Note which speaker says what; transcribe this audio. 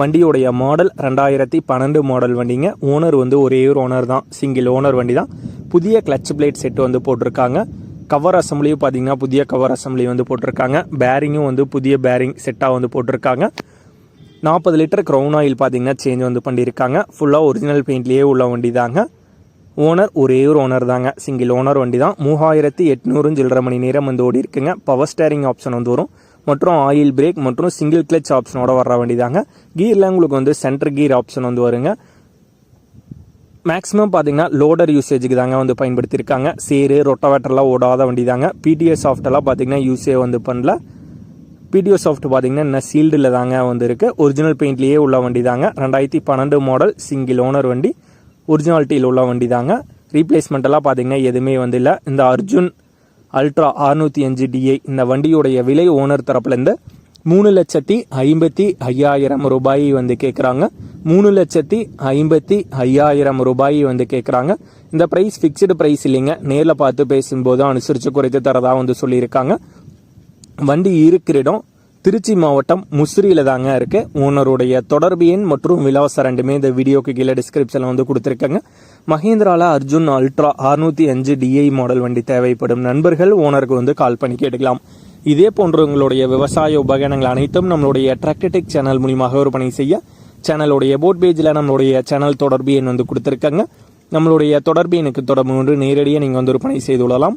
Speaker 1: வண்டியுடைய மாடல் ரெண்டாயிரத்தி பன்னெண்டு மாடல் வண்டிங்க. ஓனர் வந்து ஒரே ஒரு ஓனர் தான். சிங்கிள் ஓனர் வண்டி தான். புதிய கிளச் பிளேட் செட்டு வந்து போட்டிருக்காங்க. கவர் அசம்பிளியும் பார்த்தீங்கன்னா புதிய கவர் அசம்பிளி வந்து போட்டிருக்காங்க. பேரிங்கும் வந்து புதிய பேரிங் செட்டாக வந்து போட்டிருக்காங்க. நாற்பது லிட்டர் க்ரௌன் ஆயில் பார்த்தீங்கன்னா சேஞ்ச் வந்து பண்ணியிருக்காங்க ஃபுல்லாக ஒரிஜினல் பெயிண்ட்லேயே உள்ள வண்டி தாங்க ஓனர் ஒரே ஒரு ஓனர் தாங்க. சிங்கிள் ஓனர் வண்டி தான். மூவாயிரத்தி எட்நூறு சில்லரை மணி நேரம் வந்து ஓடி இருக்குங்க பவர் ஸ்டேரிங் ஆப்ஷன் வந்து வரும். மற்றும் ஆயில் பிரேக் மற்றும் சிங்கிள் கிளச் ஆப்ஷனோட வர வேண்டியதாங்க கீரில் உங்களுக்கு வந்து சென்டர் கீர் ஆப்ஷன் வந்து வருங்க. மேக்ஸிமம் பார்த்தீங்கன்னா லோடர் யூசேஜுக்கு தாங்க வந்து பயன்படுத்தியிருக்காங்க. சேரு ரொட்டவேட்டர்லாம் ஓடாத வண்டி தாங்க பிடிஎஸ் சாஃப்டெல்லாம் பார்த்தீங்கன்னா யூஸே வந்து பண்ணல. பிடிஓ சாஃப்ட் பார்த்தீங்கன்னா என்ன சீல்டில் தாங்க வந்து இருக்குது ஒரிஜினல் பெயிண்ட்லேயே உள்ள வண்டி தாங்க ரெண்டாயிரத்தி பன்னெண்டு மாடல் சிங்கிள் ஓனர் வண்டி. ஒரிஜினாலிட்டியில் உள்ள வண்டி தாங்க ரீப்ளேஸ்மெண்ட்டெல்லாம் பார்த்தீங்கன்னா எதுவுமே வந்து இல்லை. இந்த அர்ஜுன் அல்ட்ரா அறுநூற்றி அஞ்சு டிஐ இந்த வண்டியுடைய விலை ஓனர் தரப்புலேருந்து மூணு லட்சத்தி ஐம்பத்தி ஐயாயிரம் ரூபாய் வந்து கேட்குறாங்க மூணு லட்சத்தி ஐம்பத்தி ஐயாயிரம் ரூபாய் வந்து கேட்குறாங்க இந்த ப்ரைஸ் ஃபிக்ஸ்டு ப்ரைஸ் இல்லைங்க. நேரில் பார்த்து பேசும்போது அனுசரித்து குறைத்து தரதாக வந்து சொல்லியிருக்காங்க. வண்டி இருக்கிற இடம் திருச்சி மாவட்டம் முசிறியில் தாங்க இருக்கு. ஓனருடைய தொடர்பு எண் மற்றும் விலாசம் ரெண்டுமே இந்த வீடியோக்கு கீழே டிஸ்கிரிப்ஷனில் வந்து கொடுத்துருக்காங்க. மஹேந்திரால அர்ஜுன் அல்ட்ரா அறுநூத்தி அஞ்சு டிஐ மாடல் வண்டி தேவைப்படும் நண்பர்கள் ஓனருக்கு வந்து கால் பண்ணி கேட்டுக்கலாம். இதே போன்ற உங்களுடைய விவசாய உபகரணங்கள் அனைத்தும் நம்மளுடைய டிராக்டர்டெக் சேனல் மூலியமாக விற்பனை செய்ய சேனலுடைய போட் பேஜில் நம்மளுடைய சேனல் தொடர்பு எண் வந்து கொடுத்துருக்காங்க. நம்மளுடைய தொடர்பு எனக்கு தொடர்பு கொண்டு நேரடியாக நீங்கள் வந்து விற்பனை செய்து கொள்ளலாம்.